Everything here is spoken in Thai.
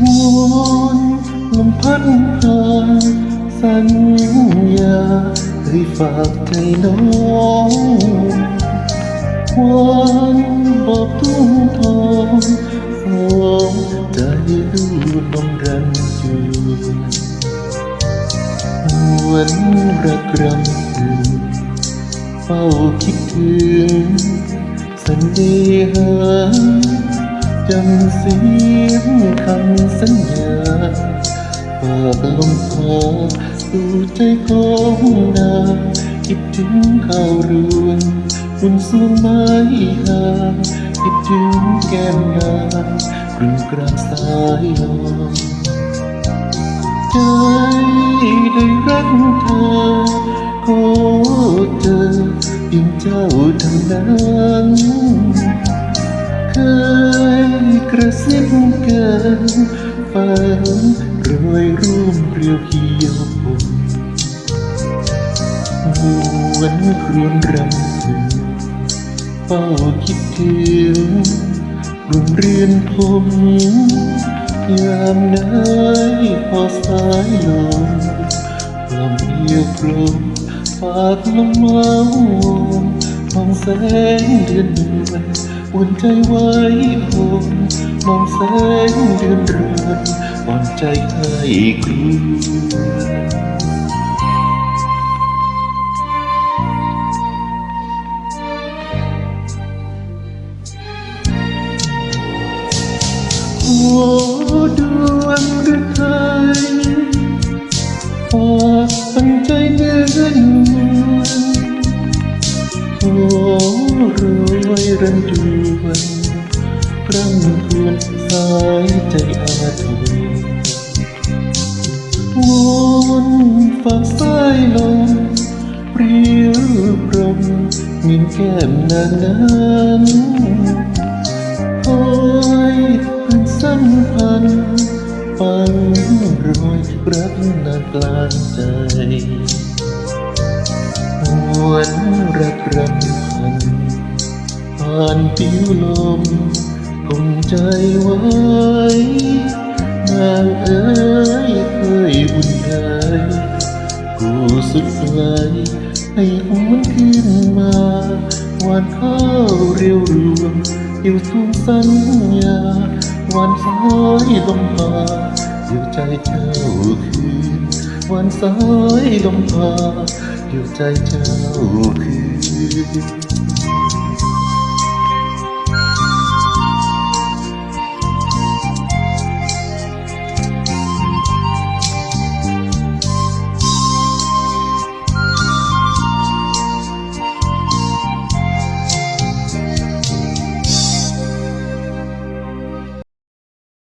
วนลมพัดพาสัญญาเคยฝากใจน้องวันบอกทุ่งทองสองใจดูลมรันจวนหวนรักรำพึงเฝ้าคิดถึงสัญหา จำเสียงคำสัญญาฝากลมพาดูใจของนางคิดถึงข้าวรวนบุญสวงไม้หางคิดถึงแก้มนางกรุ่นกลางสายลมใจได้รักเธอขอเจอเพียงเจ้าเท่านั้น ยกระซิบเกันฝันรอยรูมเรียวเขียวผมหวนครวญรำถึงเฝ้าคิดถึงรุ่งเรือนผมยามไหนพอสายลมความเอียวกลมฝากลมเมามองแสงเดือนเดือน อุ่นใจไว้ผมมองแสงเดือนเรือนอ่อนใจให้กลัวโอ้ดวงฤทัยฝากตั้งใจเนื้อน รวยรันจวนพร่ำทวนสายใจอาทรวนฝากสายลมเปรี้ยวพรมมินแก้มนานนั้นคอยเป็นสัมพันธ์ฟังรอยรักนานกลางใจหวนรักรำพันานผิวลมกลมใจไว้นางเอ๋ยเคยบุญใจกูสุดไกลให้หวนขึ้นมาหวานข้าวเรียวรวงอยู่ทุ่งสัญญาวันสายลมพาอยู่ใจเจ้าคืนวันสายลมพาอยู่ใจเจ้าคืน